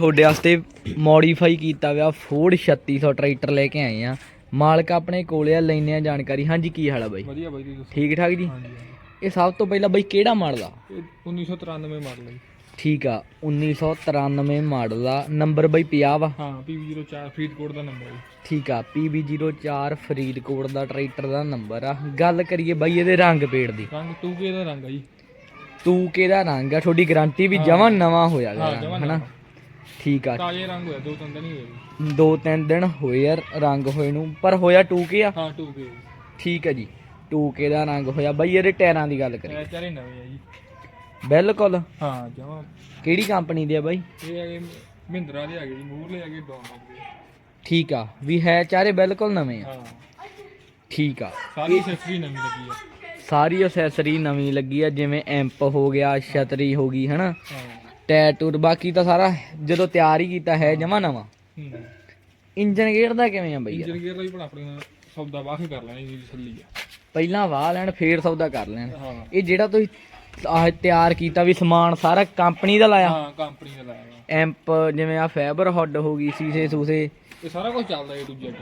ਤੁਹਾਡੇ ਵਾਸਤੇ ਮੋਡੀਫਾਈ ਕੀਤਾ ਹੋਇਆ ਫੋਰਡ 3600 ਟਰੈਕਟਰ ਲੈ ਕੇ ਆਏ ਆ ਮਾਲਕ ਆਪਣੇ ਕੋਲੇ ਆ ਲੈਨੇ ਆ ਜਾਣਕਾਰੀ। ਹਾਂਜੀ ਕੀ ਹਾਲ ਆ ਬਾਈ? ਵਧੀਆ ਬਾਈ ਜੀ ਠੀਕ ਠਾਕ ਜੀ? ਹਾਂਜੀ ਇਹ ਸਭ ਤੋਂ ਪਹਿਲਾਂ ਬਾਈ ਕਿਹੜਾ ਮਾਡਲ ਆ? ਇਹ 1993 ਮਾਡਲ। ਠੀਕ ਆ 1993 ਮਾਡਲ ਆ। ਨੰਬਰ ਬਾਈ 50 ਵਾ? ਹਾਂ PV04 ਫਰੀਦਕੋਟ ਦਾ ਨੰਬਰ ਹੈ। ਠੀਕ ਆ PB04 ਫਰੀਦਕੋਟ ਦਾ ਟਰੈਕਟਰ ਦਾ ਨੰਬਰ ਆ। ਗੱਲ ਕਰੀਏ ਬਾਈ ਇਹਦੇ ਰੰਗ ਪੇੜ ਦੀ। ਰੰਗ 2K ਦਾ ਰੰਗ ਹੈ ਜੀ? ਤੂੰ ਕਿਹਦਾ ਰੰਗ ਆ? ਤੁਹਾਡੀ ਗਾਰੰਟੀ ਵੀ ਜਮਾਂ ਨਵਾਂ ਹੋਇਆ ਹਾਂ ਗਾ ਹਨਾ? ਠੀਕ ਆ। ਤਾਜ਼ੇ ਰੰਗ ਹੋਇਆ ਦੋ ਤਿੰਨ ਦਿਨ ਹੀ ਹੋਏ ਜੀ। ਦੋ ਤਿੰਨ ਦਿਨ ਹੋਏ ਯਾਰ ਰੰਗ ਹੋਏ ਨੂੰ ਪਰ ਹੋਇਆ 2K ਆ। ਹਾਂ 2K ਠੀਕ ਆ ਜੀ 2K ਦਾ ਰੰਗ ਹੋਇਆ। ਬਾਈ ਇਹਦੇ ਟਾਇਰਾਂ ਦੀ ਗੱਲ ਕਰੀਏ। ਇਹ ਚਾਰੇ ਨਵੇਂ ਆ ਜੀ। ਬਿਲਕੁਲ। ਹਾਂ ਜਮਾ। ਕਿਹੜੀ ਕੰਪਨੀ ਦੇ ਆ ਬਾਈ? ਇਹ ਹੈਗੇ ਮਹਿੰਦਰਾ ਦੇ ਹੈਗੇ ਜੀ ਮੂਰਲੇ ਹੈਗੇ ਡੌਨ ਦੇ ਠੀਕ ਆ ਵੀ ਹੈ ਚਾਰੇ ਬਿਲਕੁਲ ਨਵੇਂ ਆ। ਹਾਂ। ਠੀਕ ਆ। ਸਾਰੀ ਐਕਸੈਸਰੀ ਨਵੀਂ ਲੱਗੀ ਆ। ਸਾਰੀ ਅਸੈਸਰੀ ਨਵੀਂ ਲੱਗੀ ਆ ਜਿਵੇਂ ਐਂਪ ਹੋ ਗਿਆ ਛਤਰੀ ਹੋ ਗਈ ਹਨਾ? ਹਾਂ। ਟਾਇਰ ਟੂਰ ਬਾਕੀ ਤਾਂ ਸਾਰਾ ਜਦੋਂ ਤਿਆਰ ਹੀ ਕੀਤਾ ਹੈ ਜਮਾ ਨਵਾਂ। ਹੂੰ। ਇੰਜਨ ਗੇਅਰ ਦਾ ਕਿਵੇਂ ਆ ਬਈ ਯਾਰ? ਇੰਜਨ ਗੇਅਰ ਦਾ ਵੀ ਬਣਾ ਆਪਣੇ ਨਾਲ ਸੌਦਾ ਵਾਹ ਕੇ ਕਰ ਲੈਣਾ ਜੀ ਥੱਲੀ ਆ। ਪਹਿਲਾਂ ਵਾਹ ਲੈਣ ਫੇਰ ਸੌਦਾ ਕਰ ਲੈਣ। ਹਾਂ। ਇਹ ਜਿਹੜਾ ਤੁਸੀਂ ਆਹ ਤਿਆਰ ਕੀਤਾ ਵੀ ਸਮਾਨ ਸਾਰਾ ਕੰਪਨੀ ਦਾ ਲਾਇਆ? ਹਾਂ ਕੰਪਨੀ ਦਾ ਲਾਇਆ। ਵਾ। ਐਂਪ ਜਿਵੇਂ ਆ ਫਾਈਬਰ ਹੁੱਡ ਹੋ ਗਈ ਸੀਸੇ ਸੂਸੇ। ਇਹ ਸਾਰਾ ਕੁਝ ਚੱਲਦਾ ਏ ਦੂਜੇ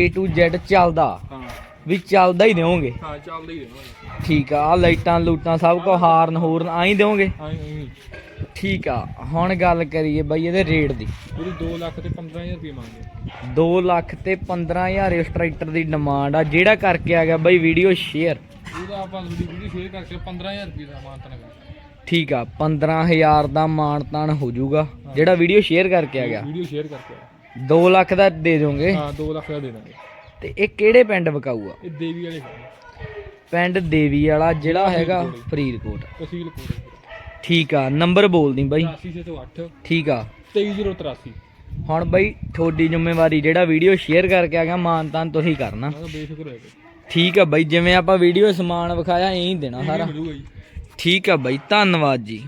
A to Z ਚੱਲਦਾ। ਹਾਂ। ਵੀ ਚੱਲਦਾ ਹੀ ਦੇਵੋਗੇ ਹਾਂ ਚੱਲਦਾ ਹੀ ਰਹਿਣਾ ਠੀਕ ਆ ਆਹ ਲਾਈਟਾਂ ਲੂਟਾਂ ਸਭ ਕੋ ਹਾਰਨ ਹੂਰਨ ਆਈ ਦੇਵੋਗੇ ਹਾਂ ਹਾਂ। ਠੀਕ ਆ ਹੁਣ ਗੱਲ ਕਰੀਏ ਬਈ ਇਹਦੇ ਰੇਟ ਦੀ। ਉਹਦੀ 2 ਲੱਖ ਤੇ 15000 ਰੁਪਏ ਮੰਗਦੇ 2 ਲੱਖ ਤੇ 15000 ਇਸ ਟਰੈਕਟਰ ਦੀ ਡਿਮਾਂਡ ਆ ਜਿਹੜਾ ਕਰਕੇ ਆ ਗਿਆ ਬਈ ਵੀਡੀਓ ਸ਼ੇਅਰ ਉਹਦਾ ਆਪਾਂ ਵੀਡੀਓ ਸ਼ੇਅਰ ਕਰਕੇ 15000 ਰੁਪਏ ਦਾ ਮਾਨਤਨ ਕਰ ਠੀਕ ਆ 15000 ਦਾ ਮਾਨਤਾਨ ਹੋ ਜਾਊਗਾ ਜਿਹੜਾ ਵੀਡੀਓ ਸ਼ੇਅਰ ਕਰਕੇ ਆ ਗਿਆ। ਵੀਡੀਓ ਸ਼ੇਅਰ ਕਰਕੇ 2 ਲੱਖ ਦਾ ਦੇ ਦੋਗੇ? ਹਾਂ 2 ਲੱਖ ਦਾ ਦੇ ਦਾਂਗੇ। ਤੇ ਇਹ ਕਿਹੜੇ ਪਿੰਡ ਵਿਕਾਊ ਆ ਇਹ ਦੇਵੀ ਵਾਲੇ ਪਿੰਡ। ਦੇਵੀ ਵਾਲਾ ਜਿਹੜਾ ਹੈਗਾ ਫਰੀਦਕੋਟ। ਤਹਿਸੀਲ ਕੋਟ ਠੀਕ ਆ ਨੰਬਰ ਬੋਲਦੀ ਬਾਈ। 83 ਤੋਂ 8 ਠੀਕ ਆ। 23083 ਹੁਣ ਬਾਈ ਤੁਹਾਡੀ ਜ਼ਿੰਮੇਵਾਰੀ ਜਿਹੜਾ ਵੀਡੀਓ ਸ਼ੇਅਰ ਕਰਕੇ ਆ ਗਿਆ ਮਾਨਤਾਨ ਤੁਸੀਂ ਕਰਨਾ। ਬੇਫਿਕਰ ਠੀਕ ਆ ਬਾਈ ਜਿਵੇਂ ਆਪਾਂ ਵੀਡੀਓ ਸਮਾਨ ਵਿਖਾਇਆ ਐਂ ਹੀ ਦੇਣਾ ਸਾਰਾ। ਠੀਕ ਆ ਬਾਈ ਧੰਨਵਾਦ ਜੀ।